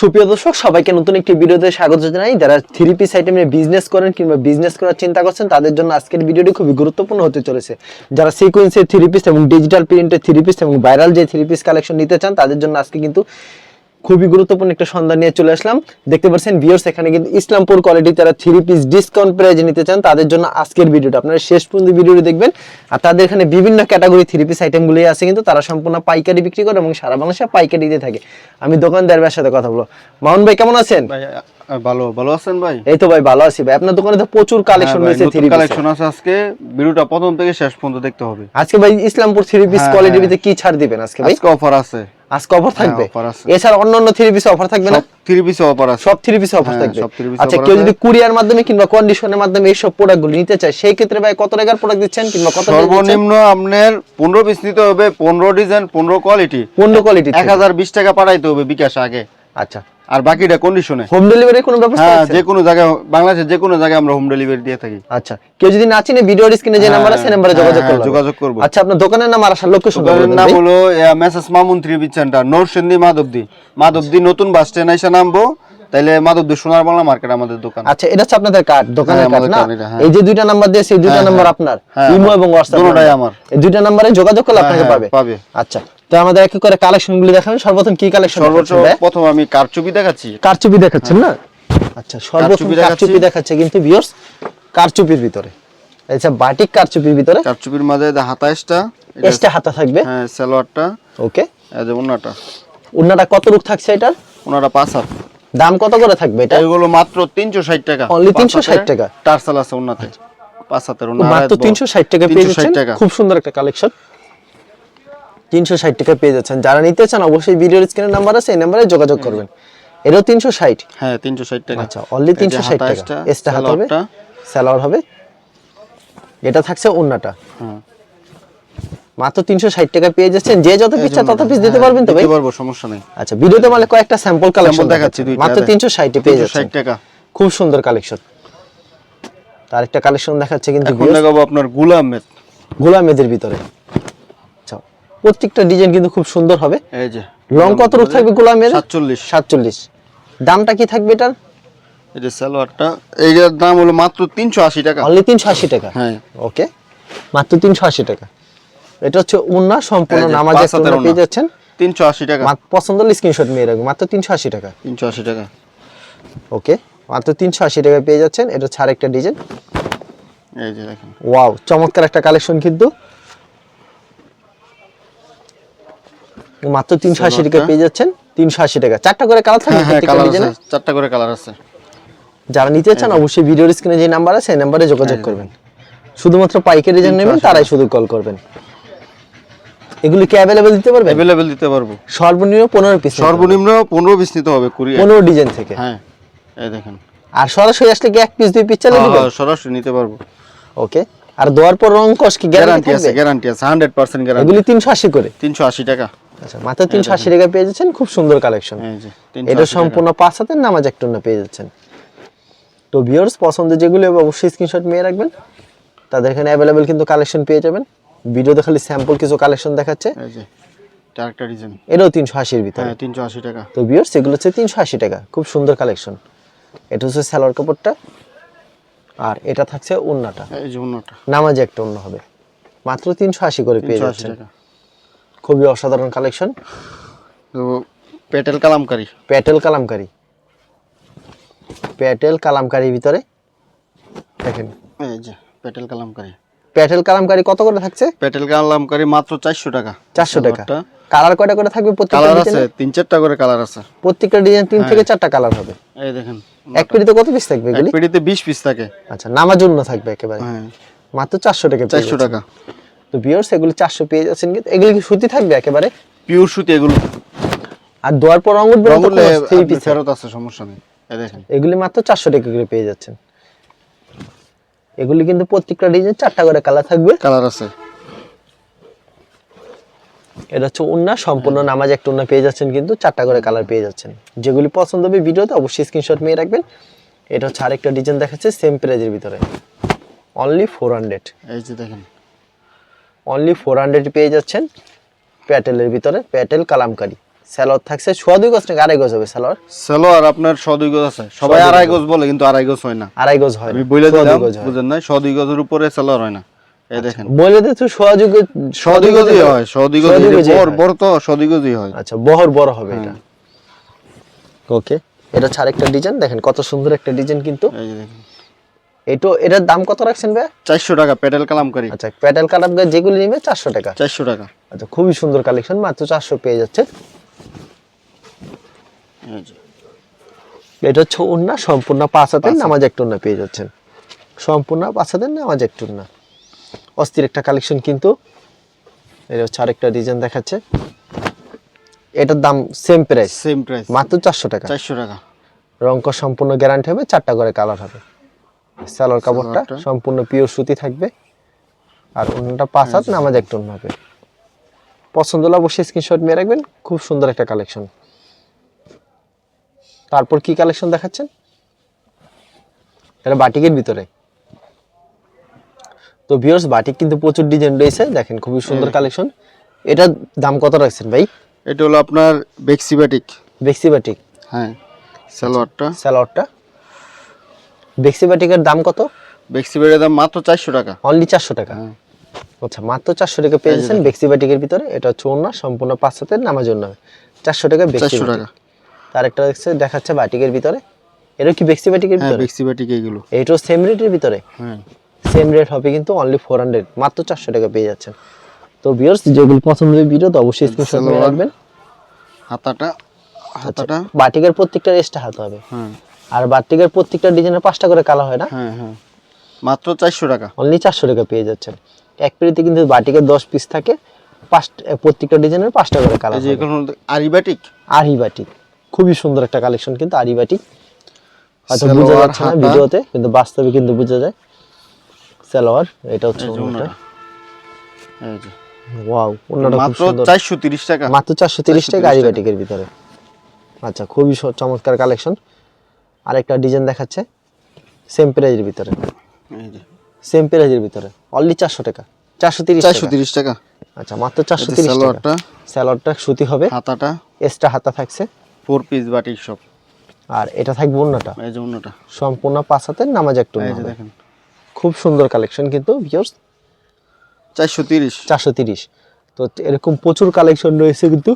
সুপ্রিয় দর্শক, সবাইকে নতুন একটি ভিডিওতে স্বাগত জানাই। যারা থ্রি পিস আইটেম নিয়ে বিজনেস করেন কিংবা বিজনেস করার চিন্তা করছেন, তাদের জন্য আজকের ভিডিওটি খুবই গুরুত্বপূর্ণ হতে চলেছে। যারা সিকোয়েন্সের থ্রি পিস এবং ডিজিটাল প্রিন্টের থ্রি পিস এবং ভাইরাল যে থ্রি পিস কালেকশন নিতে চান, তাদের জন্য আজকে কিন্তু খুবই গুরুত্বপূর্ণ একটা সন্ধান নিয়ে চলে আসলাম। দেখতে পাচ্ছেন ভিউয়ার্স এখানে কিন্তু ইসলামপুর কোয়ালিটি যারা থ্রি পিস ডিসকাউন্ট প্রাইজে নিতে চান তাদের জন্য আজকের ভিডিওটা। আপনারা শেষ পর্যন্ত ভিডিওটি দেখবেন। আর তাদের এখানে বিভিন্ন ক্যাটাগরি থ্রি পিস আইটেমগুলি আছে কিন্তু তারা সম্পূর্ণ পাইকারি বিক্রি করে এবং সারা বাংলাদেশে পাইকারি দিয়ে থাকে। আমি দোকানদার ভাইয়ের সাথে কথা বলব। মামুন ভাই কেমন আছেন? ভাই ভালো ভালো আছেন ভাই? এই তো ভাই ভালো আছি ভাই। আপনার দোকানে তো প্রচুর কালেকশন রয়েছে থ্রি কালেকশন আছে আজকে। ভিডিওটা প্রথম থেকে শেষ পর্যন্ত দেখতে হবে। আজকে ভাই ইসলামপুর থ্রি পিস হ্যাঁ, হ্যাঁ। ভিতরে কি ছাড় দিবেন আজকে ভাই? আজকে অফার আছে। আজকে অফার থাকবে? এছাড়া অন্য অন্য থ্রি পিসে অফার থাকবে না? থ্রি পিসে অফার আছে। সব থ্রি পিসে অফার হ্যাঁ, থাকবে। সব আচ্ছা কেউ যদি কুরিয়ার মাধ্যমে কিংবা কন্ডিশনের মাধ্যমে এইসব প্রোডাক্টগুলো নিতে চায় সেই ক্ষেত্রে ভাই কত টাকার প্রোডাক্ট দিচ্ছেন কিংবা কত সর্বনিম্ন আপনার পনেরো পিস নিতে হবে পনেরো ডিজাইন পনেরো কোয়ালিটি পনেরো কোয়ালিটি এক হাজার বিশ টাকা পাঠাইতে হবে বিকাশ আগে। আচ্ছা। আর বাকিটা কন্ডিশনে হোম ডেলিভারি কোনো ব্যবস্থা হ্যাঁ আছে? যে কোনো জায়গায় বাংলাদেশের যে কোনো জায়গায় আমরা হোম ডেলিভারি দিয়ে থাকি। আচ্ছা কেউ যদি না চিনে ভিডিও স্ক্রিনে যে হ্যাঁ, নাম্বার আছে নাম্বারে হ্যাঁ, যোগাযোগ হ্যাঁ, করবে যোগাযোগ করব। আচ্ছা আপনার দোকানের নাম আর আসার লোকেশন দোকানের নাম হলো messrs Mamun piece centre Narsingdi Madhabdi. Madhabdi নতুন বাস স্ট্যান্ড এসে নামবো তাইলে মাধবদী সোনার বাংলা মার্কেট আমাদের দোকান। আচ্ছা এটা হচ্ছে আপনাদের কার্ড দোকানের হ্যাঁ, কার্ড না? হ্যাঁ। এই যে দুইটা নাম্বার দিয়েছে এই দুইটা হ্যাঁ, নাম্বার হ্যাঁ। আপনার হ্যাঁ, ইমো এবং হোয়াটসঅ্যাপ দুটোটাই আমার। এই দুইটা নাম্বারে যোগাযোগ করলে হ্যাঁ, আপনাকে হ্যাঁ, পাবে। পাবে। আচ্ছা। তো আমাদের এক করে কালেকশন গুলি দেখাবেন। সর্বপ্রথম কি কালেকশন সর্বোচ্চ প্রথম আমি কারচুপি দেখাচ্ছি। কারচুপি দেখাচ্ছেন না? আচ্ছা সর্বপ্রথম কারচুপি দেখাচ্ছে। কিন্তু ভিউয়ার্স কারচুপির ভিতরে। আচ্ছা বাটিক কারচুপির ভিতরে। কারচুপির মাঝে হাতাইশটা এক্সট্রা হাতা থাকবে? হ্যাঁ সালোয়ারটা। ওকে। এই যে ওনাটা উন্নাটা কত রূপ থাকছে এটা ওনাটা পাঁচ হাত। দাম কত করে থাকবে এটা? এগুলো মাত্র তিনশো ষাট টাকা। অনলি পাঁচ 360 টাকা? টার্সাল আছে ওনাতে পাঁচ হাতের ওনা মাত্র তিনশো ষাট টাকা পেয়ে 360 যাচ্ছেন। খুব সুন্দর একটা কালেকশন। তিনশো ষাট টাকা পেয়ে যাচ্ছেন। যারা নিতে চান অবশ্যই ভিডিওর স্ক্রিনের নাম্বার আছে এই নাম্বারে যোগাযোগ করবেন। এটাও তিনশো ষাট। হ্যাঁ তিনশো ষাট টাকা। আচ্ছা অনলি তিনশো ষাট টাকা। এক্সট্রা হাত হবে স্যালোয়ার হবে। এটা থাকছে ওন্নাটা হ্যাঁ। মাত্র তিনশো ষাট টাকা পেয়ে যাচ্ছেন। যে যত পিস তত পিস দিতে হ্যাঁ, পারবেন তো ভাই? পারব সমস্যা নেই। আচ্ছা ভিডিওতে মানে কয়েকটা স্যাম্পল কালেকশন দেখাচ্ছি মাত্র। তিনশো ষাটে পেয়ে যাচ্ছেন। 360 টাকা। খুব সুন্দর কালেকশন তার একটা কালেকশন দেখাচ্ছে কিন্তু এখন দেখাবো আপনার গুলামেদ। গোলামেদের ভিতরে। প্রত্যেকটা ডিজাইন কিন্তু খুব সুন্দর হবে। এই যে লং কত রূপ থাকবে গোলামের? সাতচল্লিশ। সাতচল্লিশ। দামটা কি থাকবে এটার? এই যে সালোয়ারটা এইটার দাম হলো মাত্র তিনশো আশি টাকা। অনলি তিনশো আশি টাকা? হ্যাঁ। ওকে মাত্র তিনশো আশি টাকা। এটা হচ্ছে উন্না সম্পূর্ণ নামাজ হাতের পেয়ে যাচ্ছেন? তিনশো আশি টাকা। মাত্র পছন্দ হলে স্ক্রিনশট নিয়ে রাখবেন মাত্র তিনশো আশি টাকা। তিনশো আশি টাকা। ওকে মাত্র তিনশো আশি টাকা পেয়ে যাচ্ছেন। এটা ছাড় একটা ডিজাইন এই যে দেখেন। ওয়াও চমৎকার একটা কালেকশন কিন্তু। মাত্র তিনশো আশি টাকা পেয়ে যাচ্ছেন। তিনশো আশি টাকা। চারটা করে কালার থাকবে? হ্যাঁ হ্যাঁ চারটা করে কালার আছে। যারা নিতে চান অবশ্যই ভিডিওর স্ক্রিনে যে নাম্বার আছে সেই নাম্বারে যোগাযোগ করবেন। শুধুমাত্র পাইকারি ডিজাইন নেবেন তারাই শুধু কল করবেন। এগুলি কি অ্যাভেলেবেল দিতে পারবেন? অ্যাভেলেবেল দিতে পারব। সর্বনিম্ন পনেরো পিস সর্বনিম্ন পনেরো পিস নিতে হবে কুরিয়ার পনেরো ডিজাইন থেকে। হ্যাঁ এই দেখেন। আর সরাসরি আসলে কি এক পিস দুই পিস চালিয়ে হ্যাঁ, সরাসরি নিতে পারব। ওকে আর দেওয়ার পর রং কস কি গ্যারান্টি আছে গ্যারান্টি আছে হান্ড্রেড পার্সেন্ট গ্যারান্টি এগুলি তিনশো আশি করে। তিনশো আশি টাকা। আচ্ছা মাত্র তিনশো আশি টাকা পেয়ে যাচ্ছেন খুব সুন্দর কালেকশন এটা সম্পূর্ণ পাঁচ হাতের নামাজ পেয়ে যাচ্ছেন। তো ভিউয়ার্স পছন্দের যেগুলো অবশ্যই স্ক্রিনশট নিয়ে রাখবেন। তাদের এখানে অ্যাভেলেবেল কিন্তু কালেকশন পেয়ে যাবেন। ভিডিওতে খালি স্যাম্পল কিছু কালেকশন দেখাচ্ছে। একটা ডিজাইন এটাও তিনশো আশির ভিতরে। হ্যাঁ তিনশো আশি টাকা। তো ভিউয়ার্স এগুলো হচ্ছে তিনশো আশি টাকা। খুব সুন্দর কালেকশন এটা হচ্ছে সালোয়ার কাপড়টা। আর এটা থাকছে ওন্নাটা এই যে অন্যটা নামাজে একটা অন্য হবে। মাত্র তিনশো আশি করে পেয়ে যাচ্ছেন। টাকা। খুবই অসাধারণ কালেকশন তো পেটেল কালামকারি। প্যাটেল কালামকারি। প্যাটেল কালামকারির ভিতরে দেখেন। এই যে পেটেল কালামকারি। প্যাটেল কালামকারি কত করে থাকছে? পেটেল কালামকারি মাত্র চারশো টাকা। চারশো টাকা। কালার কয়টা করে থাকবে প্রত্যেকটা কালার আছে তিন চারটা করে কালার আছে। প্রত্যেকটা ডিজাইন তিন থেকে চারটা কালার হবে। এই দেখেন এক পেটিতে কত পিস থাকবে এক এগুলি পেটিতে বিশ পিস থাকে। আচ্ছা নামার জন্য থাকবে একেবারে। হ্যাঁ। মাত্র চারশো টাকা পেয়ে চারশো যাচ্ছেন। টাকা। তো বিয়ার্স এগুলি চারশো পেয়ে যাচ্ছেন কিন্তু এগুলি কি সুতি থাকবে একেবারে? পিওর সুতি এগুলো। আর দোয়ার পর এ? ফেরত আছে সমস্যা নেই। দেখেন। এগুলি মাত্র চারশো টাকা করে পেয়ে যাচ্ছেন। এগুলি কিন্তু প্রত্যেকটা ডিজাইন চারটা করে কালার থাকবে। কালার আছে। এটা হচ্ছে উন্না সম্পূর্ণ নামাজ একটা উন্না পেয়ে যাচ্ছেন কিন্তু চারটা করে কালার পেয়ে যাচ্ছেন। যেগুলি পছন্দ হবে ভিডিওতে অবশ্যই স্ক্রিনশট নিয়ে রাখবেন। এটা হচ্ছে আরেকটা ডিজাইন দেখাচ্ছে সেম প্রাইজের ভিতরে। অনলি ফোর হান্ড্রেড এই যে দেখেন। অনলি ফোর হান্ড্রেড পেয়ে যাচ্ছেন প্যাটেলের ভিতরে প্যাটেল কালামকারি স্যালোয়ার থাকছে সোয়া দুই গজ নাকি আড়াই গজ হবে স্যালোয়ার সালোয়ার আপনার শ দুই গজ আছে সবাই আড়াই গজ বলে কিন্তু আড়াই গজ হয় না আড়াই গজ হয় আমি বলে দিলাম বুঝেন না শ দুই গজের উপরে সালোয়ার হয় না এই দেখেন বলে দে তো সোয়া দুই গজ শ দুই গজই হয় শ দুই গজ সোয়া দুই এই যে গজই বড় বড় তো শ দুই গজই হয় আচ্ছা বহর বড় হবে এটা ওকে এটা হচ্ছে আরেকটা ডিজাইন দেখেন কত সুন্দর একটা ডিজাইন কিন্তু এই দেখেন এটো এটার দাম কত রাখছেন ভাই চারশো টাকা পেডেল কালামকারি আচ্ছা প্যাটেল কালার যেগুলি নেবে চারশো টাকা। চারশো টাকা। আচ্ছা খুবই সুন্দর কালেকশন মাত্র চারশো পেয়ে যাচ্ছে। এটা হচ্ছে উন্না সম্পূর্ণ পাঁচ হাতের নামাজ একটু উন্না পেয়ে যাচ্ছেন। সম্পূর্ণ পাঁচ হাতের নামাজ একটু উন্না অস্থির একটা কালেকশন কিন্তু। এটা হচ্ছে আরেকটা ডিজাইন দেখাচ্ছে। এটার দাম সেম প্রাইস সেম প্রাইস মাত্র চারশো টাকা। চারশো টাকা। রঙ সম্পূর্ণ গ্যারান্টি হবে চারটা করে কালার হবে। সালোয়ার কাপড়টা সম্পূর্ণ পিওর সুতি থাকবে। আর অন্যটা পাঁচ হাত নামাজ একটু অন্য হবে। পছন্দ হলে অবশ্যই স্ক্রিনশট নিয়ে রাখবেন। খুব সুন্দর একটা কালেকশন তারপর কি কালেকশন দেখাচ্ছেন? এটা বাটিকের ভিতরে। তো ভিউয়ার্স বাটিক কিন্তু প্রচুর ডিজাইন রয়েছে। দেখেন খুবই সুন্দর কালেকশন এটার দাম কত রাখছেন ভাই? এটা হলো আপনার বেক্সি বাটিক বেক্সি বাটিক হ্যাঁ সালোয়ারটা স্যালোয়ারটা। বেক্সি বাটিকের দাম কত? বেক্সিবাটির দাম মাত্র চারশো টাকা। অনলি চারশো টাকা। হ্যাঁ। আচ্ছা মাত্র চারশো টাকা পেয়ে যাচ্ছেন বেক্সি বাটিকের ভিতরে। এটা হচ্ছে ওনা সম্পূর্ণ পাঁচ হাতের নামার জন্য চারশো টাকা বেক্সি টাকা। তার একটা দেখছে দেখাচ্ছে বাটিকের ভিতরে। এটা কি বেক্সি বাটিকের হ্যাঁ ভিতরে? বেক্সিবাটিক এইগুলো এইটাও সেম রেটের ভিতরে? হ্যাঁ। সেম রেট হবে কিন্তু অনলি ফোর হান্ড্রেড মাত্র চারশো টাকা পেয়ে যাচ্ছেন। তো ভিউয়ার্স যেগুলো পছন্দ হবে ভিডিও তো অবশ্যই স্ক্রিনশট নিয়ে রাখবেন। হাতাটা হাতাটা। বাটিকের প্রত্যেকটা রেস্টটা হাতে হবে। হ্যাঁ। আর বাটিকের প্রত্যেকটা ডিজাইনের পাঁচটা করে কালার হয় না? হ্যাঁ হ্যাঁ। মাত্র চারশো টাকা। অনলি চারশো টাকা পেয়ে যাচ্ছেন। এক পেরিতে কিন্তু বাটিকের দশ পিস থাকে। প্রত্যেকটা ডিজাইনের পাঁচটা করে কালার যে এগুলো আরিবাটিক আরি বাটিক? খুবই সুন্দর একটা কালেকশন কিন্তু আরি বাটিক। হয়তো বোঝা যাচ্ছে না ভিডিওতে কিন্তু বাস্তবে কিন্তু বোঝা যায়। সালোয়ার এটা হচ্ছে ওনাটা। এই যে। ওয়াও মাত্র টাকা। মাত্র চারশো তিরিশ টাকা 430 টাকা। বাটিকের ভিতরে। আচ্ছা খুবই চমৎকার কালেকশন। আরেকটা ডিজাইন দেখাচ্ছে। সেম প্রাইজের ভিতরে। সেম প্রাইজের ভিতরে। অনলি চারশো টাকা। চারশো তিরিশ চারশো টাকা তিরিশ টাকা। আচ্ছা মাত্র চারশো তিরিশ টাকা। স্যালোয়ারটা সুতি হবে। হাতাটা। এক্সট্রা হাতা থাকছে। ফোর পিস বাটিক সব আর এটা থাকবে অন্যটা। এই যে অন্যটা। সম্পূর্ণ পাঁচ হাতের নামাজ একটু দেখেন। খুব সুন্দর কালেকশন কিন্তু ভিউয়ার্স চারশো তিরিশ। চারশো তিরিশ। তো এরকম প্রচুর কালেকশন রয়েছে কিন্তু।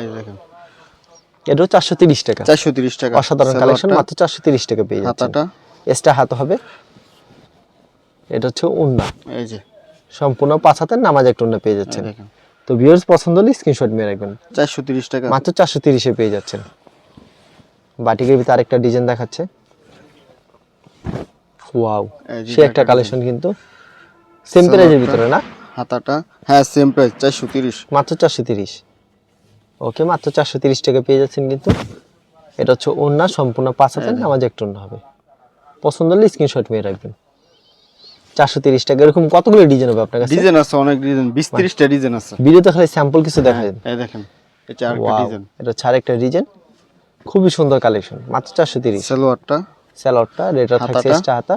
এই দেখেন। চারশো তিরিশ টাকা। চারশো তিরিশ টাকা। অসাধারণ কালেকশন মাত্র চারশো তিরিশ টাকা পেয়ে যাচ্ছে হাতাটা। এক্সট্রা হাত হবে। এটা হচ্ছে উন্না এই যে। সম্পূর্ণ পাঁচ হাতের নামাজ একটু উন্না পেয়ে যাচ্ছেন। তো ভিউয়ার্স পছন্দ হলে স্ক্রিনশট মেরে রাখবেন। চারশো তিরিশ টাকা। মাত্র চারশো তিরিশে পেয়ে যাচ্ছেন। বাটিকের ভিতরে আরেকটা ডিজাইন দেখাচ্ছে। ওয়াও সে একটা কালেকশন কিন্তু সেম প্রাইজের ভিতরে না? হাতাটা। হ্যাঁ সেম প্রাইস চারশো তিরিশ। মাত্র চারশো তিরিশ। ওকে মাত্র চারশো তিরিশ টাকা পেয়ে যাচ্ছেন কিন্তু। এটা হচ্ছে ওন্না সম্পূর্ণ পাঁচ হাজার নামাজ একটু অন্য হবে। পছন্দ হলে স্ক্রিনশট মেয়ে রাখবেন। চারশো তিরিশ টাকা এরকম কতগুলো ডিজাইন হবে আপনার কাছে? ডিজাইন আছে অনেক ডিজাইন বিশ তিরিশটা ডিজাইন আছে। ভিডিওতে খালি স্যাম্পল কিছু দেখা যায় দেখেন এটা হচ্ছে আরেকটা ডিজাইন খুবই সুন্দর কালেকশন মাত্র চারশো তিরিশ। সালোয়ারটা। স্যালোয়ারটা রেটা থাকছে হাতা।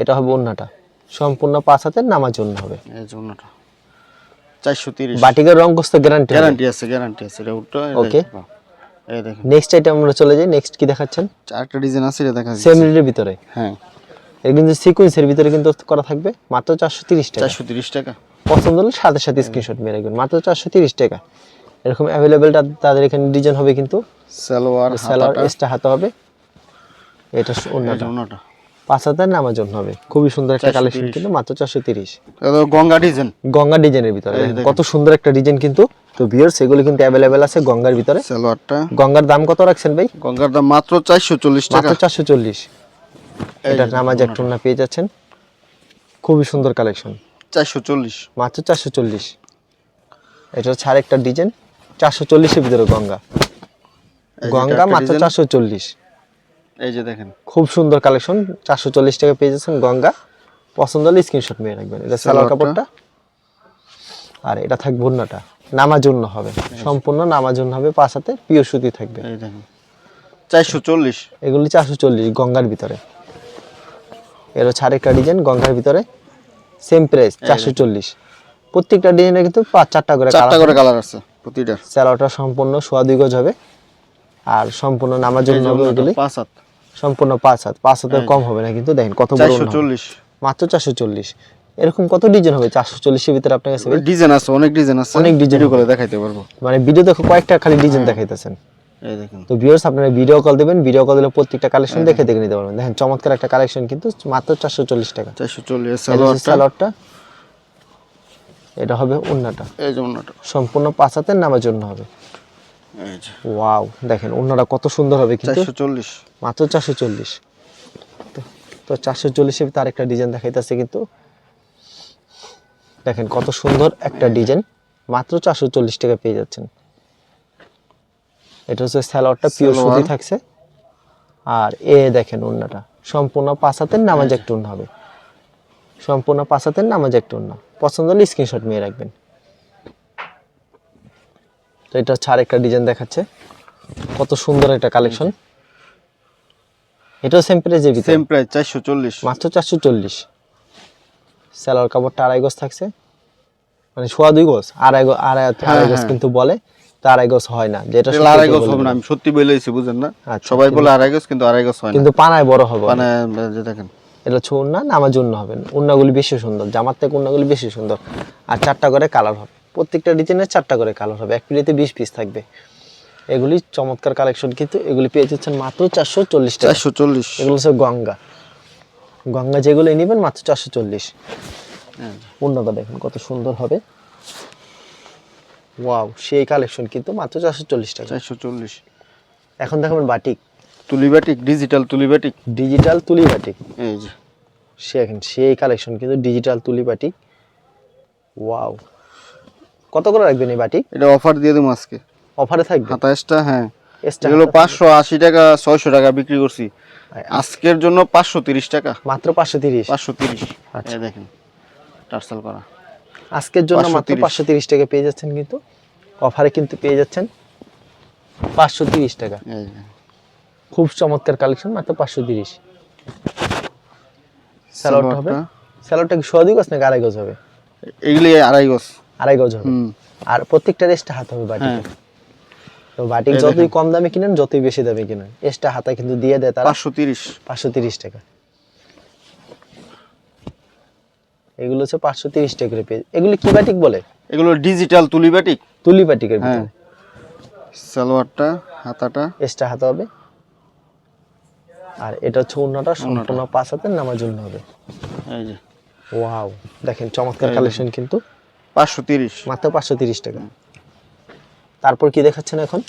এটা হবে ওন্নাটা সম্পূর্ণ পাঁচ হাতের নামার জন্য হবে। এই যে অন্যটা চারশো তিরিশ। বাটিকের রং কস্ত গ্যারান্টি গ্যারান্টি আছে গ্যারান্টি আছে। এই দেখেন। নেক্সট আইটেম আমরা চলে যাই নেক্সট কি দেখাচ্ছেন? আরেকটা ডিজাইন আছে এটা দেখা সেম রেটের ভিতরে। হ্যাঁ। এর কিন্তু সিকোয়েন্সের ভিতরে কিন্তু করা থাকবে মাত্র চারশো তিরিশ টাকা। চারশো তিরিশ টাকা। পছন্দ হলে সাথে সাথে স্ক্রিনশট মেরে রাখবেন মাত্র চারশো তিরিশ টাকা। এরকম অ্যাভেলেবেলটা তাদের এখানে ডিজাইন হবে কিন্তু। সালোয়ার স্যালোয়ার এক্সট্রা হাতে হবে। এটা অন্যটা অন্যটা পাঁচ হাজার নামার জন্য হবে। খুবই সুন্দর একটা কালেকশন কিন্তু মাত্র চারশো তিরিশ। গঙ্গা ডিজাইন গঙ্গা ডিজাইনের ভিতরে। কত সুন্দর একটা ডিজাইন কিন্তু। তো বিয়ার সেগুলো কিন্তু অ্যাভেলেবেল আছে গঙ্গার ভিতরে। সালোয়ারটা। গঙ্গার দাম কত রাখছেন ভাই? গঙ্গার দাম মাত্র চারশো চল্লিশ টাকা। মাত্র চারশো চল্লিশ। এটা নামাজ একটু না পেয়ে যাচ্ছেন। খুবই সুন্দর কালেকশন চারশো চল্লিশ। মাত্র চারশো চল্লিশ। এটা হচ্ছে আরেকটা ডিজাইন চারশো চল্লিশের ভিতরে গঙ্গা। গঙ্গা মাত্র চারশো চল্লিশ। এই যে দেখেন। খুব সুন্দর কালেকশন চারশো চল্লিশ টাকা পেয়ে যাচ্ছেন গঙ্গা। পছন্দ হলে স্ক্রিনশট রাখবেন। এটা সালোয়ার কাপড়টা। আর এটা থাকবে অন্যটা নামার জন্য হবে সম্পূর্ণ নামার জন্য হবে পাঁচ হাতে পিওর সুতি থাকবে। এই দেখেন। চারশো চল্লিশ। এগুলি চারশো চল্লিশ গঙ্গার ভিতরে। এর হচ্ছে আরেকটা ডিজাইন গঙ্গার ভিতরে। সেম প্রাইস চারশো চল্লিশ। প্রত্যেকটা ডিজাইনে কিন্তু পাঁচ চারটা করে চারটা করে কালার আছে প্রতিটা। স্যালোটা সম্পূর্ণ সোয়া দুই গজ হবে। আর সম্পূর্ণ নামার জন্য হবে ওইগুলি পাঁচ হাত। সম্পূর্ণ পাঁচ হাত পাঁচ হাতের কম হবে না কিন্তু দেখেন কত বড় মাত্র চারশো চল্লিশ। এরকম কত ডিজাইন হবে? চারশো চল্লিশের ভিতরে আপনার কাছে ডিজাইন আছে অনেক ডিজাইন আছে। অনেক ভিডিও করে দেখাইতে পারব। মানে ভিডিও দেখো কয়েকটা খালি ডিজাইন দেখাইতেছেন। তো ভিউয়ার্স আপনারা ভিডিও কল দেবেন ভিডিও কল দিলে প্রত্যেকটা কালেকশন দেখে দেখে নিতে পারবেন। দেখেন চমৎকার একটা কালেকশন কিন্তু মাত্র চারশো চল্লিশ টাকা। চারশো চল্লিশ এটা হবে উন্নাটা এই যে ওড়নাটা সম্পূর্ণ পাঁচ হাতের নামার জন্য হবে। ওয়াও দেখেন উন্নাটা কত সুন্দর হবে কিন্তু। চল্লিশ। মাত্র চারশো চল্লিশ। তো চারশো চল্লিশে তার একটা ডিজাইন দেখাইতেছে কিন্তু। দেখেন কত সুন্দর একটা ডিজাইন। মাত্র চারশো চল্লিশ টাকা পেয়ে যাচ্ছেন। এটা হচ্ছে স্যালোয়ারটা পিওর সুতি থাকছে। আর এ দেখেন ওন্নাটা সম্পূর্ণ পাঁচ হাতের নামাজ একটা হবে। সম্পূর্ণ পাঁচ হাতের নামাজ একটা পছন্দ হলে স্ক্রিনশট নিয়ে রাখবেন। তো এটা হচ্ছে আরেকটা ডিজাইন দেখাচ্ছে। কত সুন্দর একটা কালেকশন। এটাও সেম প্রাইজের ভিতরে। সেম প্রাইস চারশো চল্লিশ। মাত্র চারশো চল্লিশ। স্যালোয়ার কাপড়টা আড়াই গজ থাকছে। মানে সোয়া দুই গজ আড়াই আড়াই আড়াই গজ হ্যাঁ। কিন্তু বলে তা আড়াই গজ হয় না। যেটা আড়াই গজ হবে না আমি সত্যি বলেছি বুঝেন না? আচ্ছা, সবাই বলে আড়াই গজ কিন্তু আড়াই গজ হয় না। কিন্তু পানায় বড় হবে। মানে যে দেখেন। এটা হচ্ছে উন্না নামার জন্য হবে উন্নাগুলি বেশি সুন্দর জামার থেকে উন্নাগুলি বেশি সুন্দর। আর চারটা করে কালার হবে। প্রত্যেকটা ডিজাইনের চারটা করে কালার হবে। এক পিলিতে বিশ পিস থাকবে। এগুলি চমৎকার কালেকশন কিন্তু। এগুলি পেয়ে যাচ্ছেন মাত্র চারশো চল্লিশ চারশো চল্লিশ। এগুলো হচ্ছে গঙ্গা। গঙ্গা যেগুলো নেবেন মাত্র চারশো চল্লিশ। উন্নত দেখেন কত সুন্দর হবে। ওয়াও সেই কালেকশন কিন্তু মাত্র চারশো চল্লিশ টাকা। চারশো চল্লিশ। এখন দেখাবেন বাটিক তুলিবাটিক ডিজিটাল তুলি বাটিক ডিজিটাল তুলি বাটিক এই যে। সে এখন সেই কালেকশন কিন্তু ডিজিটাল তুলি বাটিক ওয়াও কত করে রাখবেন এই বাটিক এটা অফার দিয়ে দেবো আজকে। অফারে থাকবে? সাতাশটা হ্যাঁ। এগুলো পাঁচশো আশি টাকা ছয়শো টাকা বিক্রি করছি। আজকের জন্য পাঁচশো তিরিশ টাকা। মাত্র পাঁচশো তিরিশ? পাঁচশো তিরিশ। আচ্ছা। দেখেন টার্সেল করা। আজকের জন্য মাত্র 530 পাঁচশো তিরিশ টাকা পেয়ে যাচ্ছেন কিন্তু। অফারে কিন্তু পেয়ে যাচ্ছেন পাঁচশো তিরিশ টাকা। খুব চমৎকার কালেকশন মাত্র পাঁচশো তিরিশ। স্যালোয়ারটা হবে। স্যালোয়ারটা কি সোয়া দুই গজ নাকি আড়াই গজ হবে? এগুলি আড়াই গজ। আড়াই গজ হবে। আর প্রত্যেকটা রেস্টটা হাত হবে বাটিকে হ্যাঁ। তো বাটিক যতই কম দামে কিনেন যতই বেশি দামে কিনেন এক্সট্রা হাতা কিন্তু দিয়ে দেয় তারা পাঁচশো তিরিশ। পাঁচশো তিরিশ টাকা। এগুলো হচ্ছে পাঁচশো তিরিশ টাকা করে পেয়ে এগুলি কি বাটিক বলে? এগুলো ডিজিটাল তুলিবাটিক তুলি বাটিকের হ্যাঁ। ভিতরে সালোয়ারটা হাতাটা। এক্সট্রা হাতা হবে। আর এটা হচ্ছে অন্যটা সম্পূর্ণ পাঁচ হাতের নামার জন্য হবে। এই যে। ওয়াও দেখেন চমৎকার কালেকশন কিন্তু। পাঁচশো তিরিশ। মাত্র পাঁচশো তিরিশ টাকা। তারপর কি দেখাচ্ছেন এখন?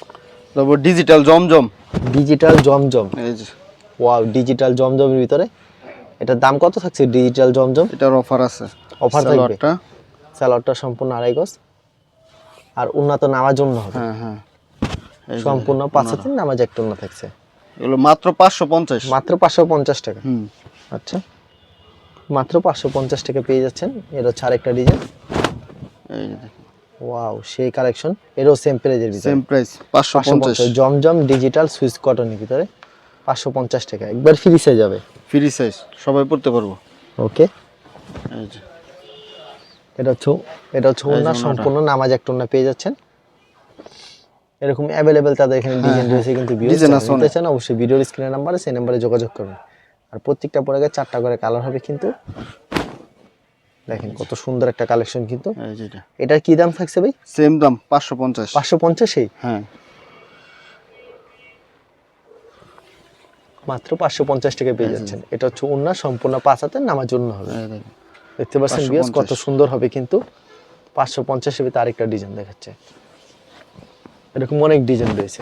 তারপর ডিজিটাল জমজম। ডিজিটাল জমজম। ওয়াও ডিজিটাল জমজমের ভিতরে। এটার দাম কত থাকছে ডিজিটাল জমজম? এটার অফার আছে। Offer থাকবে? স্যালাডটা সম্পূর্ণ আড়াই গজ। আর উন্নত নামার জন্য হবে। হ্যাঁ হ্যাঁ। সম্পূর্ণ পাঁচ হাতের নামাজ একটা উন্নত থাকছে। এগুলো মাত্র পাঁচশো পঞ্চাশ। মাত্র পাঁচশো পঞ্চাশ টাকা। আচ্ছা। মাত্র পাঁচশো পঞ্চাশ টাকা পেয়ে যাচ্ছেন। এর হচ্ছে আরেকটা ডিজাইন এই যে দেখেন। ওয়াও সেই কালেকশন এরও সেম প্রাইজের ভিতরে। সেম প্রাইস পাঁচশো পাঁচশো পঞ্চাশ। পঞ্চাশ জমজম ডিজিটাল সুইচ কটনের ভিতরে পাঁচশো পঞ্চাশ টাকা। একবার ফ্রি সাইজ যাবে। ফ্রি সাইজ সবাই পড়তে পারব। ওকে এই যে। এটা হচ্ছে এটা হচ্ছে ওনার সম্পূর্ণ নামাজ একটা ওনা পেয়ে যাচ্ছেন। এরকম অ্যাভেলেবেল তাদের এখানে ডিজাইন রয়েছে কিন্তু হ্যাঁ, Design নিতে চান অবশ্যই ভিডিওর স্ক্রিনের নাম্বারে সেই নাম্বারে যোগাযোগ করবেন আর প্রত্যেকটা পরে চারটা করে কালার হবে কিন্তু দেখেন কত সুন্দর একটা কালেকশন কিন্তু। এটার কি দাম থাকছে ভাই? সেম দাম পাঁচশো পঞ্চাশ। পাঁচশো পঞ্চাশেই হ্যাঁ। মাত্র পাঁচশো পঞ্চাশ টাকা পেয়ে যাচ্ছেন। এটা হচ্ছে ওনা সম্পূর্ণ পাঁচ হাতের নামার জন্য হবে। দেখতে পাচ্ছেন বিয়াস কত সুন্দর হবে কিন্তু। পাঁচশো পঞ্চাশের ভিতরে আরেকটা ডিজাইন দেখাচ্ছে। এরকম অনেক ডিজাইন রয়েছে।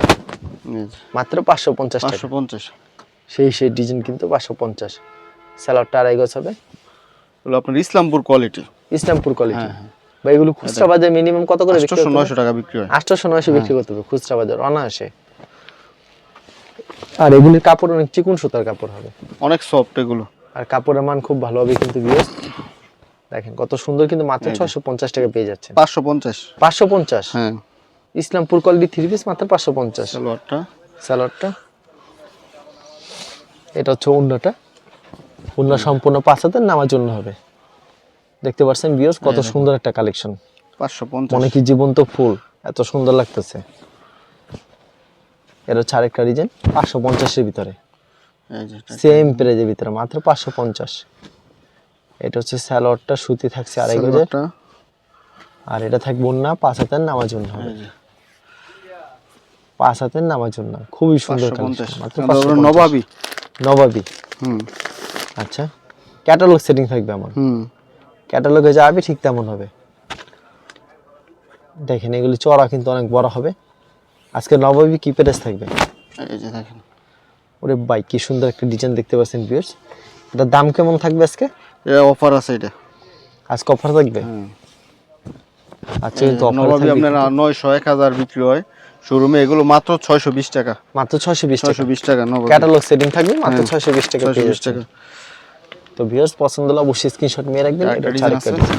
মাত্র পাঁচশো পঞ্চাশ পাঁচশো পঞ্চাশ। সেই সেই ডিজাইন কিন্তু পাঁচশো পঞ্চাশ। স্যালাডটা আড়াই গজ হবে। এগুলো আপনার ইসলামপুর কোয়ালিটি ইসলামপুর কোয়ালিটি হ্যাঁ, হ্যাঁ। বা এগুলো খুচরা বাজার মিনিমাম কত করে বিক্রি আটশোশো করতে নয়শো টাকা বিক্রি হয়। আটশোশো নয়শো বিক্রি করতে হবে খুচরা বাজার অনায়াসে। আর এগুলির কাপড় অনেক চিকুন সুতার কাপড় হবে। অনেক সফট এগুলো। আর কাপড়ের মান খুব ভালো হবে কিন্তু বিয়স দেখেন কত সুন্দর কিন্তু মাত্র এই যে। ছশো পঞ্চাশ টাকা পেয়ে পঞ্চাশ। পাঁচশো পঞ্চাশ? হ্যাঁ। ইসলামপুর কোয়ালিটি থ্রি পিস মাত্র পাঁচশো পঞ্চাশ। সালোয়ারটা। স্যালাডটা এটা হচ্ছে উন্নাটা উন্না সম্পূর্ণ পাঁচ হাতের নামার জন্য হবে। দেখতে পাচ্ছেন বিয়স কত সুন্দর একটা কালেকশন পাঁচশো পঞ্চাশ। কি জীবন্ত ফুল এত সুন্দর লাগতেছে। এর হচ্ছে আরেকটা ডিজাইন পাঁচশো পঞ্চাশের ভিতরে। সেম প্রাইজের ভিতরে মাত্র পাঁচশো পঞ্চাশ। এটা হচ্ছে স্যালোয়ারটা সুতি থাকছে আড়াই গজের। আর এটা থাকবে না পাঁচ হাতের নামার জন্য হবে। পাঁচ হাতের নামার জন্য খুবই সুন্দর 550 collection, মাত্র তারপরে 550 নবাবী। নবাবী। হুম। আচ্ছা ক্যাটালগ সেটিং থাকবে আমার। হুম। ক্যাটালগে যাবে ঠিক তেমন হবে। দেখেন এগুলি চড়া কিন্তু অনেক বড় হবে। আজকে নবাবী কি প্রাইস থাকবে? দেখেন। ওরে ভাই কি সুন্দর একটা ডিজাইন দেখতে পাচ্ছেন ভিউয়ার্স এটার দাম কেমন থাকবে আজকে? অফার আছে এটা। আজকে অফার থাকবে? হুম। আচ্ছা কিন্তু অফার নবাবী আপনার নয়শো এক হাজার বিক্রি হয় শোরুমে। এগুলো মাত্র ছয়শো বিশ টাকা। মাত্র ছয়শো বিশ টাকা। ছয়শো বিশ টাকা নবাবী ক্যাটালগ সেটিং থাকবে মাত্র হ্যাঁ, ছয়শো বিশ টাকা ছয়শো পেয়ে বিশ যাচ্ছেন। টাকা। তো ভিউয়ার্স পছন্দ হলে অবশ্যই স্ক্রিনশট নিয়ে রাখবেন এটা ডিজাইন আরেকটা আছে?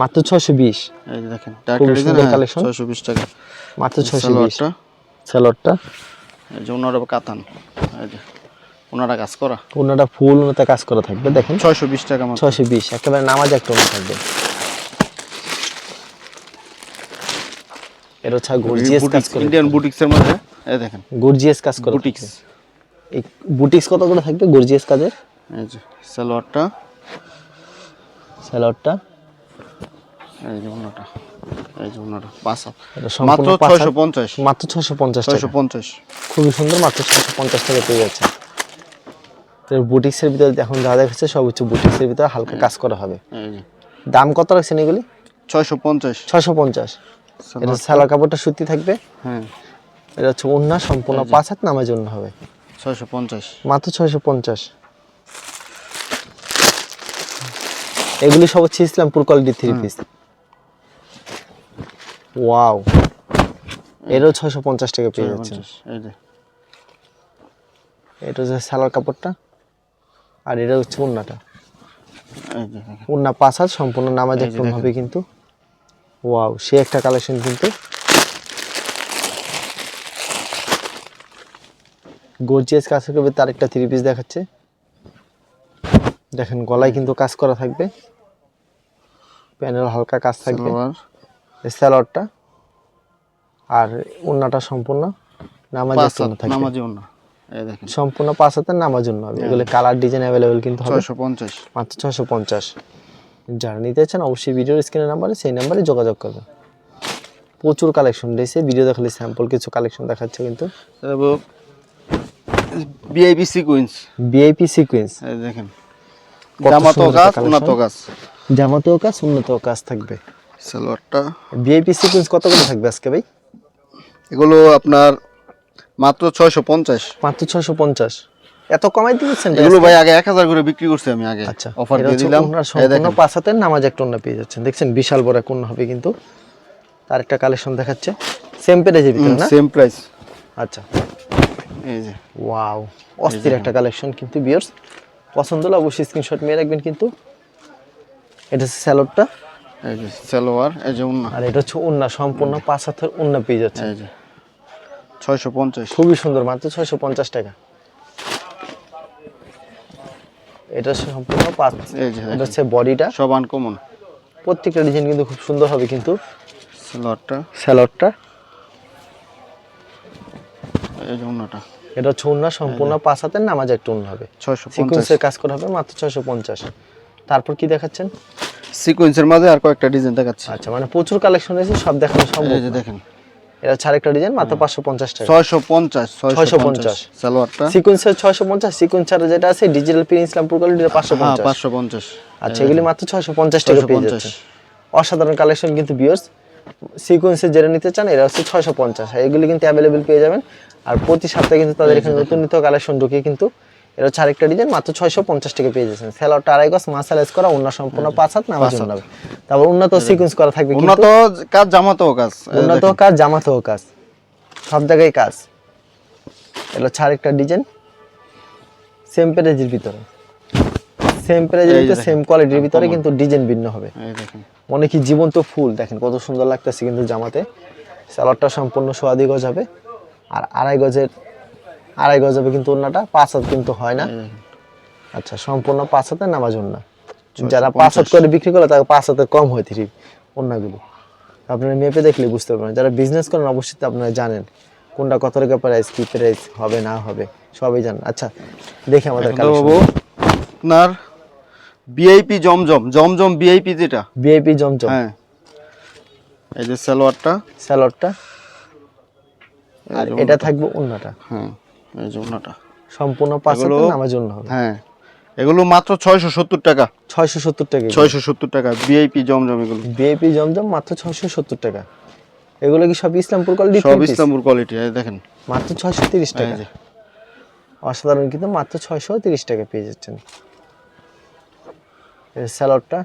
মাত্র ছয়শো বিশ। এই দেখেন সুন্দর collection। ছয়শো বিশ টাকা। মাত্র ছয়শো বিশ। সালোয়ারটা এই যে ওনারা কাতান। এই যে ওনারা কাজ করা। ওনাটা ফুল ওনাতে কাজ করা থাকবে দেখেন। ছয়শো বিশ টাকা মাত্র। ছয়শো বিশ একেবারে নামাজ একটা ওনা থাকবে। এটা হচ্ছে গর্জিয়াস কাজ করে ইন্ডিয়ান বুটিক্সের মধ্যে এই দেখেন। গর্জিয়াস কাজ করে বুটিক্স। এই বুটিক্স কত করে থাকবে? গর্জিয়াস কাজের? এই যে সালোয়ারটা। স্যালোয়ারটা এই যে ওনাটা এই যে ওনাটা পাঁচ মাত্র ছয়শো পঞ্চাশ। মাত্র ছয়শো পঞ্চাশ ছয়শো পঞ্চাশ। খুবই সুন্দর মাত্র ছয়শো পঞ্চাশ টাকা পেয়ে যাচ্ছে। তো বুটিক্সের ভিতরে এখন যা দেখাচ্ছে সব হচ্ছে বুটিক্সের ভিতরে হালকা কাজ করা হবে। দাম কত রাখছেন এগুলি? ছয়শো পঞ্চাশ। ছয়শো পঞ্চাশ। এটা সালোয়ার কাপড়টা সুতি থাকবে? হ্যাঁ। এটা হচ্ছে ওন্না সম্পূর্ণ পাঁচ হাত নামার জন্য হবে। ছয়শো পঞ্চাশ। মাত্র ছয়শো পঞ্চাশ। এগুলি সব হচ্ছে Islampur quality three piece wow এরও ছয়শো পঞ্চাশ টাকা পেয়ে যাচ্ছেন। পঞ্চাশ এই যে। এটা হচ্ছে সালোয়ার কাপড়টা আর এটা হচ্ছে উন্নাটা উন্না পাঁচ হাত সম্পূর্ণ নামাজ দেখেন। হবে কিন্তু। ওয়াও সে একটা কালেকশন কিন্তু। গর্জিয়াস কাজ করবে তার একটা থ্রি পিস দেখাচ্ছে। দেখেন গলায় কিন্তু কাজ করা থাকবে। প্যানেল হালকা কাজ থাকবে। স্যালোয়ারটা আর উন্নাটা সম্পূর্ণ পাঁচ জন্য থাকবে। নামাজি সম্পূর্ণ পাঁচ হাতের নামার জন্য হবে। এগুলো কালার ডিজাইন অ্যাভেলেবেল কিন্তু হবে। ছয়শো পঞ্চাশ। মাত্র ছশো পঞ্চাশ। যারা নিতে চান অবশ্যই ভিডিওর স্ক্রিনের নাম্বারে সেই নাম্বারে যোগাযোগ করবেন। প্রচুর কালেকশন রয়েছে। ভিডিও দেখালে স্যাম্পল কিছু কালেকশন দেখাচ্ছে কিন্তু। বিআইপি সিকুয়েন্স বিআইপি সিকোয়েন্স দেখেন। জামাতো কাজ উন্নত কাজ। জামাতেও কাজ কাজ থাকবে। সালোয়ারটা। বিআইপি সিকোয়েন্স কত করে থাকবে আজকে ভাই? এগুলো আপনার মাত্র ছয়শো পঞ্চাশ। মাত্র ছশো পঞ্চাশ। এত কমাই দিয়েছেন এগুলো ভাই আগে এক হাজার করে বিক্রি করছি আমি আগে। আচ্ছা অফার দিয়ে দিলাম। সম্পূর্ণ পাঁচ হাতের নামাজ একটা ওনা পেয়ে যাচ্ছেন। দেখছেন বিশাল বড় কোন হবে কিন্তু। তার একটা কালেকশন দেখাচ্ছে। সেম ভিতরে না? সেম প্রাইস আচ্ছা। এই যে। ওয়াও অস্থির একটা কালেকশন কিন্তু বিয়ার্স পছন্দ হলে অবশ্যই স্ক্রিনশট নিয়ে রাখবেন কিন্তু। এটা হচ্ছে স্যালোডটা এই যে সালোয়ার এই যে উন্না। আর এটা হচ্ছে উন্না সম্পূর্ণ পাঁচ হাতের উন্না পেয়ে যাচ্ছে এই যে। ছয়শো পঞ্চাশ। খুবই সুন্দর মাত্র ছয়শো পঞ্চাশ টাকা। এটা হচ্ছে সম্পূর্ণ পাঁচ। এটা হচ্ছে বডিটা। সব আনকমন প্রত্যেকটা ডিজাইন কিন্তু খুব সুন্দর হবে কিন্তু। স্যালোয়ারটা স্যালোডটা এই যে উন্নাটা। এটা হচ্ছে উন্না সম্পূর্ণ পাঁচ হাতের নামাজ একটা উন্না হবে। ছয়শো পঞ্চাশ। কাজ করা হবে মাত্র ছয়শো পঞ্চাশ। তারপর কি দেখাচ্ছেন? সিকোয়েন্সের মাঝে আর কয়েকটা ডিজাইন দেখাচ্ছি। আচ্ছা মানে প্রচুর কালেকশন রয়েছে সব দেখানো সম্ভব। দেখেন। এটা হচ্ছে আরেকটা ডিজাইন মাত্র পাঁচশো পঞ্চাশ টাকা। ছয়শো পঞ্চাশ ছয়শো পঞ্চাশ। সালোয়ারটা। সিকুয়েন্সের ছয়শো পঞ্চাশ সিকুয়েন্সার যেটা আছে ডিজিটাল প্রিন্ট ইসলামপুর পাঁচশো হ্যাঁ পঞ্চাশ। পাঁচশো পঞ্চাশ। আচ্ছা এগুলি মাত্র ছয়শো পঞ্চাশ টাকা পেয়ে যাচ্ছে। অসাধারণ কালেকশন কিন্তু বিয়ার্স সিকুয়েন্সের যেটা নিতে চান এটা হচ্ছে ছয়শো পঞ্চাশ। এগুলি কিন্তু অ্যাভেলেবেল পেয়ে যাবেন। আর প্রতি সপ্তাহে কিন্তু তাদের এখানে নতুন নিত্য কালেকশন ঢুকিয়ে কিন্তু এটা হচ্ছে আরেকটা ডিজাইন মাত্র ছয়শো পঞ্চাশ টাকা পেয়ে যাচ্ছেন। স্যালাডটা আড়াই গজ মাসালাইজ করা অন্য সম্পূর্ণ পাঁচ হাত নামাজ হবে। তারপর উন্নত সিকুয়েন্স করা থাকবে উন্নত কাজ জামাতো কাজ এই উন্নত। কাজ জামাতেও কাজ। সব জায়গায় কাজ। এটা হচ্ছে আরেকটা ডিজাইন। সেম প্যারেজের ভিতরে। সেম ভিতরে সেম কোয়ালিটির ভিতরে কিন্তু ডিজাইন ভিন্ন হবে। মনে কি জীবন্ত ফুল দেখেন কত সুন্দর লাগতেছে কিন্তু জামাতে। সালোয়ারটা সম্পূর্ণ সোয়াদি গজ হবে আর আড়াই গজের আড়াই গজ হবে কিন্তু ওন্নাটা পাঁচ হাত কিন্তু হয় না। আচ্ছা সম্পূর্ণ পাঁচ হাতের নামাজ যারা পাঁচ হাত করে বিক্রি করে তাকে পাঁচ হাতের কম হয় থ্রি আপনারা মেপে দেখলে বুঝতে পারবেন। যারা বিজনেস করেন অবশ্যই আপনারা জানেন কোনটা কত টাকা প্রাইস কি প্রাইস হবে না হবে সবই জানেন। আচ্ছা দেখি আমাদের আপনার ভিআইপি জমজম জমজম ভিআইপি যেটা। ভিআইপি জমজম। হ্যাঁ। এই যে সালোয়ারটা। স্যালাডটা আর এটা থাকবে অন্যটা হ্যাঁ এই যে ওনাটা সম্পূর্ণ পাঁচ এগুলো- জন্য হবে? হ্যাঁ। এগুলো মাত্র ছয়শো সত্তর টাকা। ছয়শো সত্তর টাকা ছয়শো সত্তর টাকা ভিআইপি জমজম এগুলো। ভিআইপি জমজম মাত্র ছয়শো সত্তর টাকা। এগুলো কি সব ইসলামপুর কোয়ালিটি সব ইসলামপুর কোয়ালিটি দেখেন। মাত্র ছয়শো তিরিশ এই টাকা। যে। অসাধারণ কিন্তু মাত্র ছয়শো তিরিশ টাকা পেয়ে যাচ্ছেন। স্যালাডটা।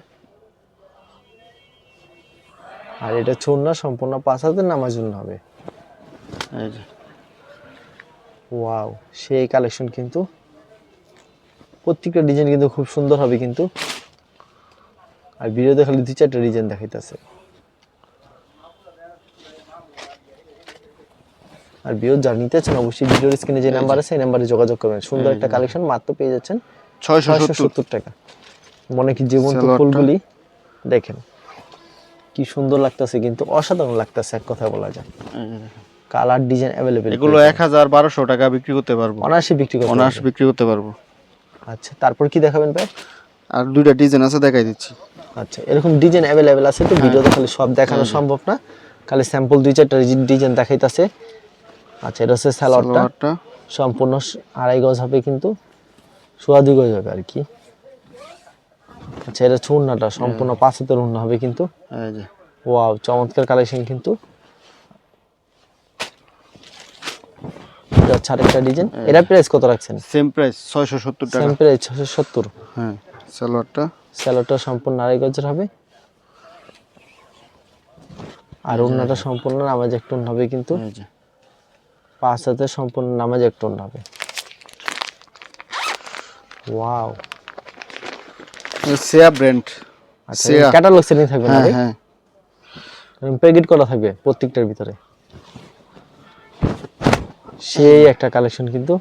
আর এটা চূর্ণা সম্পূর্ণ পাঁচ হাতের নামার জন্য হবে। ওয়াও সেই কালেকশন কিন্তু প্রত্যেকটা ডিজাইন কিন্তু খুব সুন্দর হবে কিন্তু। আর ভিডিওতে খালি দুই চারটা ডিজাইন দেখাইতেছে। আর ভিডিও যারা নিতে চান অবশ্যই ভিডিওর স্ক্রিনে যে নাম্বার আছে সেই নাম্বারে যোগাযোগ করবেন। সুন্দর একটা কালেকশন মাত্র পেয়ে যাচ্ছেন ছয়শো সত্তর টাকা। মনে কি জীবন্ত? ফুলগুলি। দেখেন কি সুন্দর লাগতেছে কিন্তু অসাধারণ লাগতেছে এক কথা বলা যায়। কালার ডিজাইন অ্যাভেলেবেল এগুলো এক হাজার বারোশো টাকা বিক্রি করতে পারব। অনায়াসে বিক্রি করতে অনার্স বিক্রি করতে পারব। আচ্ছা তারপর কি দেখাবেন ভাই? আর দুইটা ডিজাইন আছে দেখাই দিচ্ছি। আচ্ছা এরকম ডিজাইন অ্যাভেলেবেল আছে তো ভিডিওতে খালি সব দেখানো সম্ভব না। খালি স্যাম্পল দুই চারটা ডিজাইন দেখাইতেছে। আচ্ছা এটা হচ্ছে স্যালাডটা সালোয়ারটা সম্পূর্ণ আড়াই গজ হবে কিন্তু সোয়া দুই গজ হবে আর কি। আচ্ছা এটা চূর্ণাটা সম্পূর্ণ পাঁচ হাতের উন্না হবে কিন্তু। ওয়াও চমৎকার কালেকশন কিন্তু। এটা আরেকটা ডিজাইন এটা প্রাইস কত রাখছেন? সেম প্রাইস ছয়শো সত্তর টাকা। সেম প্রাইস ছশো সত্তর। হ্যাঁ সালোয়ারটা। স্যালোডটা সম্পূর্ণ আড়াই গজের হবে। আর ওড়নাটা সম্পূর্ণ নামাজ এক টন হবে কিন্তু। পাঁচ হাতে সম্পূর্ণ নামাজ এক টন হবে। ওয়াও। সেয়া ব্র্যান্ড সেয়া ক্যাটালগ সেটিং থাকবে না হ্যাঁ হ্যাঁ। প্যাকেট করা থাকবে প্রত্যেকটার ভিতরে। সেই একটা কালেকশন কিন্তু।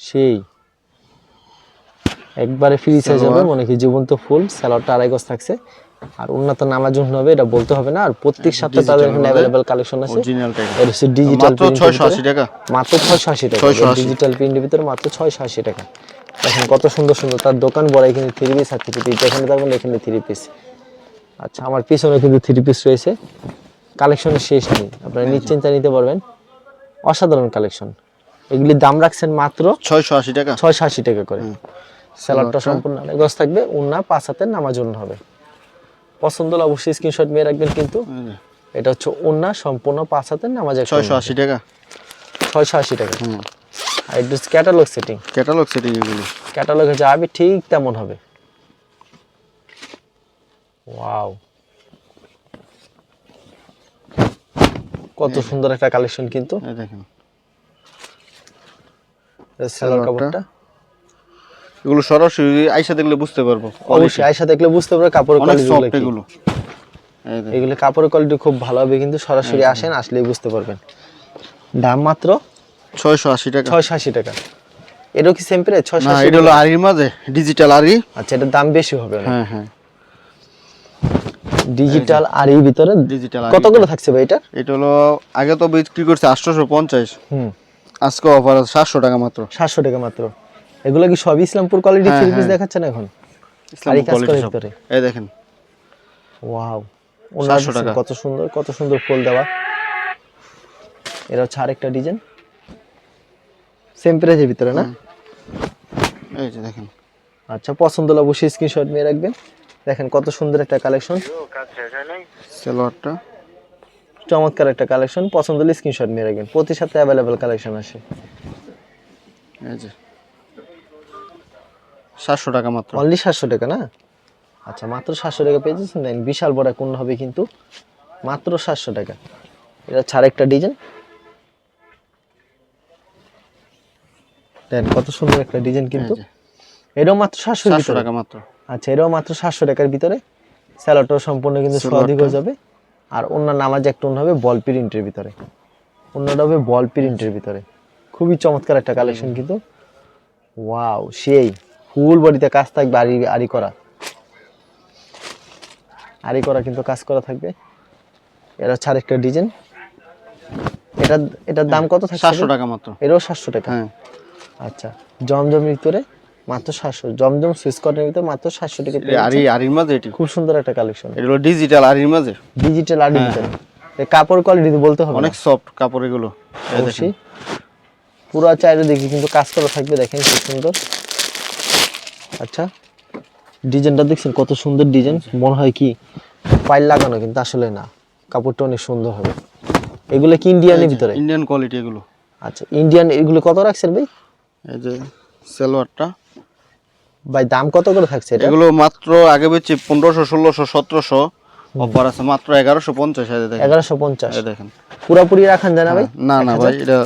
সেই। একবারে ফ্রি সাইজ হবে মনে কি জীবন্ত ফুল স্যালাডটা আড়াই গজ থাকছে। আর উন্নত নামার জন্য হবে এটা বলতে হবে না। আর প্রত্যেক সপ্তাহে তাদের এখানে কালেকশন আছে। এটা হচ্ছে ডিজিটাল মাত্র ছয়শো আশি টাকা। মাত্র ছয়শো আশি টাকা। ডিজিটাল প্রিন্টের ভিতরে মাত্র ছয়শো আশি টাকা। দেখেন কত সুন্দর সুন্দর তার দোকান বড় এখানে থ্রি পিস আর থ্রি পিস যেখানে থাকবেন এখানে থ্রি পিস আচ্ছা আমার পিছনে কিন্তু থ্রি পিস রয়েছে। কালেকশনের শেষ নেই। আপনারা নিশ্চিন্তা নিতে পারবেন। অসাধারণ কালেকশন। এগুলির দাম রাখছেন মাত্র ছয়শো আশি টাকা। ছয়শো আশি টাকা করে। স্যালাডটা সম্পূর্ণ গজ থাকবে উন্না পাঁচ হাতের নামার জন্য হবে। পছন্দ হলে অবশ্যই স্ক্রিনশট নিয়ে রাখবেন কিন্তু এটা হচ্ছে উন্না সম্পূর্ণ পাঁচ হাতের নামাজ ছয়শো আশি টাকা। ছয়শো আশি টাকা। আর এটা ক্যাটালগ সেটিং ক্যাটালগ সেটিং এগুলো। ক্যাটালগে ঠিক তেমন হবে। ওয়াও কত সুন্দর একটা কালেকশন কিন্তু। দেখেন। সেলার কাপড়টা। এগুলো সরাসরি আইসা দেখলে বুঝতে পারব। অবশ্যই আয়সা দেখলে বুঝতে পারবে কাপড়ের কোয়ালিটি এগুলো। এগুলো কাপড়ের কোয়ালিটি খুব ভালো হবে কিন্তু সরাসরি আসেন আসলেই বুঝতে পারবেন। দাম মাত্র ছয়শো আশি টাকা। ছয়শো আশি টাকা। এটাও কি সেম প্রাইস ছয়শো না এটা হলো আরির মাঝে ডিজিটাল আরি আচ্ছা এটার দাম বেশি হবে হ্যাঁ হ্যাঁ। ডিজিটাল আর এই ভিতরে ডিজিটাল কতগুলো থাকছে ভাই এটা? এটা হলো আগে তো বিক্রি করছে আটশোশো পঞ্চাশ। হুম। আজকে অফার আছে সাতশো টাকা মাত্র। সাতশো টাকা মাত্র। এগুলো কি সব ইসলামপুর কোয়ালিটি থ্রি পিস। দেখাচ্ছেন এখন? ইসলামী কাজ করে quality সব। ভিতরে। এই দেখেন। ওয়াও 700 টাকা। কত সুন্দর কত সুন্দর ফুল দেওয়া। এরা হচ্ছে আরেকটা ডিজাইন সেম ভিতরে না? এই যে দেখেন। আচ্ছা পছন্দ হলে অবশ্যই স্ক্রিনশট নিয়ে রাখবেন। দেখেন কত সুন্দর একটা কালেকশন সালোয়ারটা। চমৎকার একটা কালেকশন পছন্দ হলে স্ক্রিনশট নিয়ে রাখবেন। প্রতি সপ্তাহে অ্যাভেলেবেল কালেকশন আসে। এই যে। সাতশো টাকা মাত্র। অনলি সাতশো টাকা না? আচ্ছা মাত্র সাতশো টাকা পেয়ে যাচ্ছেন। দেন বিশাল বড় কোন হবে কিন্তু মাত্র সাতশো টাকা। এটা ছাড় একটা ডিজাইন দেন কত সুন্দর একটা ডিজাইন কিন্তু। এটাও মাত্র সাতশো টাকা মাত্র। আচ্ছা এটাও মাত্র সাতশো টাকার ভিতরে। স্যালাডটাও সম্পূর্ণ কিন্তু স্বাধিক হয়ে যাবে। আর অন্য নামাজ একটা অন্য হবে বল প্রিন্টের ভিতরে। অন্যটা হবে বল প্রিন্টের ভিতরে। খুবই চমৎকার একটা কালেকশন কিন্তু। ওয়াও সেই। ফুল বডিতে কাজ থাকবে আড়ি আড়ি করা। আরি করা কিন্তু কাজ করা থাকবে। এর হচ্ছে আরেকটা ডিজাইন। এটা এটার দাম কত থাকছে? সাতশো টাকা মাত্র। এটাও সাতশো টাকা। হ্যাঁ। আচ্ছা জমজমের ভিতরে মাত্র সাতশো জমজম সুইচ কটনের ভিতরে মাত্র সাতশো টাকা আরি আরির মাঝে এটি? খুব সুন্দর একটা কালেকশন এটা হলো ডিজিটাল আরির মাঝে? ডিজিটাল আর ডিজিটাল কাপড় কোয়ালিটি বলতে হবে অনেক সফট কাপড় এগুলো। অবশ্যই। পুরো চারিদিকে কিন্তু কাজ করা থাকবে দেখেন খুব সুন্দর। আচ্ছা ডিজাইনটা দেখছেন কত সুন্দর ডিজাইন। মনে হয় কি পাইল লাগানো কিন্তু আসলে না। কাপড়টা অনেক সুন্দর হবে। এগুলো কি ইন্ডিয়ানের ভিতরে? ইন্ডিয়ান কোয়ালিটি এগুলো। আচ্ছা ইন্ডিয়ান এগুলো কত রাখছেন ভাই? এই যে সালোয়ারটা। ভাই দাম কত করে থাকছে এটা? এগুলো মাত্র আগে বেচছি পনেরোশো ষোলোশো সতেরোশো। অফার আছে মাত্র এগারোশো পঞ্চাশ এগারোশো পঞ্চাশ। দেখেন। পুরাপুরি রাখান যায় না ভাই? না না ভাই এটা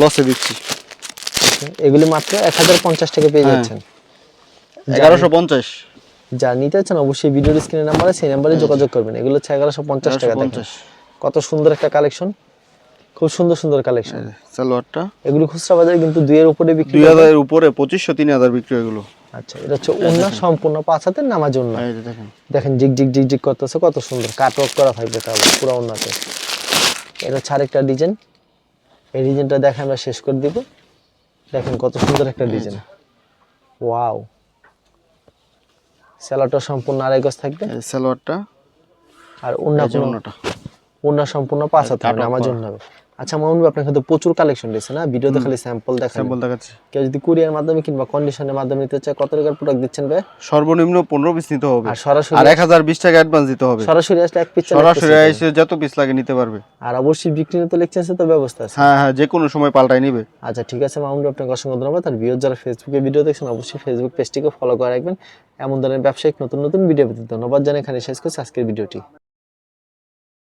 লসে দিচ্ছি। এগুলি মাত্র এক হাজার পঞ্চাশ টাকা পেয়ে হ্যাঁ। যাচ্ছেন। এগারোশো পঞ্চাশ। যা নিতে চান অবশ্যই ভিডিওর স্ক্রিনের নাম্বারে সেই নাম্বারে যোগাযোগ করবেন। এগুলো হচ্ছে এগারোশো পঞ্চাশ টাকা কত সুন্দর একটা কালেকশন খুব সুন্দর সুন্দর কালেকশন সালোয়ারটা। এগুলো খুচরা বাজারে কিন্তু দুইয়ের উপরে বিক্রি দুই করে। হাজারের উপরে পঁচিশশো তিন হাজার বিক্রি এগুলো। আচ্ছা এটা হচ্ছে অন্য সম্পূর্ণ পাঁচ হাতের নামাজ অন্য এই দেখেন। জিগ জিগ জিগ জিগ করতেছে কত সুন্দর। কাট ওয়ার্ক করা থাকবে তাহলে পুরো অন্যতে এটা হচ্ছে আরেকটা ডিজাইন। এই ডিজাইনটা দেখে আমরা শেষ করে দিব। দেখেন কত সুন্দর একটা ডিজাইন। ওয়াও। স্যালাডটা সম্পূর্ণ আড়াই গজ থাকবে। এই সালোয়ারটা। আর অন্য এই যে অন্যটা ওনা সম্পূর্ণ পাঁচ হাতে আমার জন্য হবে। আচ্ছা মামুন আপনার কাছে প্রচুর কালেকশন রয়েছে না? ভিডিওতে খালি স্যাম্পল দেখান। স্যাম্পল দেখাচ্ছি। কেউ যদি কুরিয়ার মাধ্যমে কিংবা কন্ডিশনের মাধ্যমে নিতে চায় কত টাকার প্রোডাক্ট দিচ্ছেন ভাই? সর্বনিম্ন পনেরো পিস নিতে হবে। আর সরাসরি আর এক হাজার বিশ টাকা অ্যাডভান্স দিতে হবে। সরাসরি আসলে এক পিস সরাসরি এসে যত পিস লাগে নিতে পারবে। আর অবশ্যই বিক্রি তো লিখছেন তো ব্যবস্থা আছে। হ্যাঁ হ্যাঁ যে কোনো সময় পাল্টাই নিবে। আচ্ছা ঠিক আছে মামুন আপনাকে অসংখ্য ধন্যবাদ। আর ভিডিও যারা ফেসবুকে ভিডিও দেখছেন অবশ্যই ফেসবুক পেজটিকে ফলো করে রাখবেন। এমন ধরনের ব্যবসায়িক নতুন নতুন ভিডিও পেতে ধন্যবাদ জানাই। এখানে শেষ করছি আজকের ভিডিওটি